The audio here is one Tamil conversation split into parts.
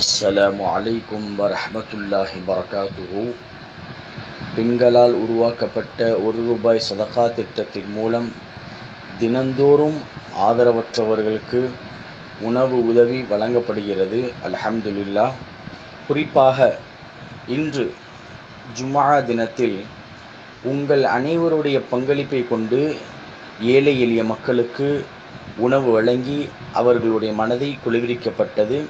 அஸ்ஸலாமு அலைக்கும் வரஹ்மத்துல்லாஹி வரகாத்துஹு. பெண்களால் உருவாக்கப்பட்ட ஒரு ரூபாய் சதகா திட்டத்தின் மூலம் தினந்தோறும் ஆதரவற்றவர்களுக்கு உணவு உதவி வழங்கப்படுகிறது. அல்ஹம்துலில்லா குறிப்பாக இன்று ஜுமா தினத்தில் உங்கள் அனைவருடைய பங்களிப்பை கொண்டு ஏழை எளிய மக்களுக்கு உணவு வழங்கி அவர்களுடைய மனதை குளிர்விக்கப்பட்டது.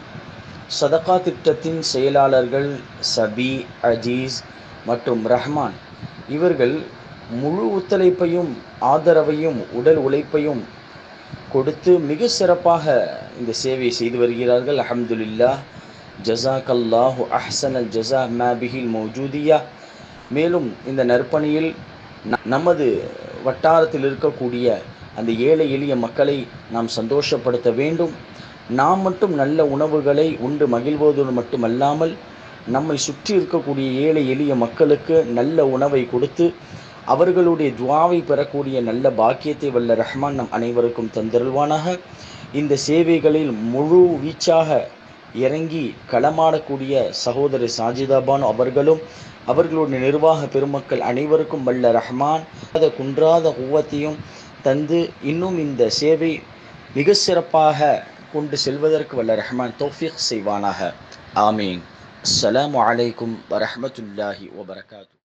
சதகா திட்டத்தின் செயலாளர்கள் சபி அஜீஸ் மற்றும் ரஹ்மான். இவர்கள் முழு ஒத்துழைப்பையும் ஆதரவையும் உடல் உழைப்பையும் கொடுத்து மிக சிறப்பாக இந்த சேவை செய்து வருகிறார்கள். அஹமதுல்லா ஜசாக் அல்லாஹு அஹ்சன் அல் ஜசா மேபிஹில் மௌஜூதியா. மேலும் இந்த நற்பணியில் நமது வட்டாரத்தில் இருக்கக்கூடிய அந்த ஏழை எளிய மக்களை நாம் சந்தோஷப்படுத்த வேண்டும். நாம் மட்டும் நல்ல உணவுகளை உண்டு மகிழ்வதோடு மட்டுமல்லாமல் நம்மை சுற்றி இருக்கக்கூடிய ஏழை எளிய மக்களுக்கு நல்ல உணவை கொடுத்து அவர்களுடைய துவாவை பெறக்கூடிய நல்ல பாக்கியத்தை வல்ல ரஹ்மான் நம் அனைவருக்கும் தந்தருள்வானாக. இந்த சேவைகளில் முழு வீச்சாக இறங்கி களமாடக்கூடிய சகோதரி சாஜிதாபான் அவர்களும் அவர்களுடைய நிர்வாக பெருமக்கள் அனைவருக்கும் வல்ல ரஹ்மான் அதை குன்றாத குவத்தையும் தந்து இன்னும் இந்த சேவை மிக சிறப்பாக கொண்டு செல்வதற்கு வல்ல ரஹ்மான் தௌஃபிக் செய்வானாக. ஆமீன். அஸ்ஸலாமு அலைக்கும் வரஹமத்துல்லாஹி வபரகாத்து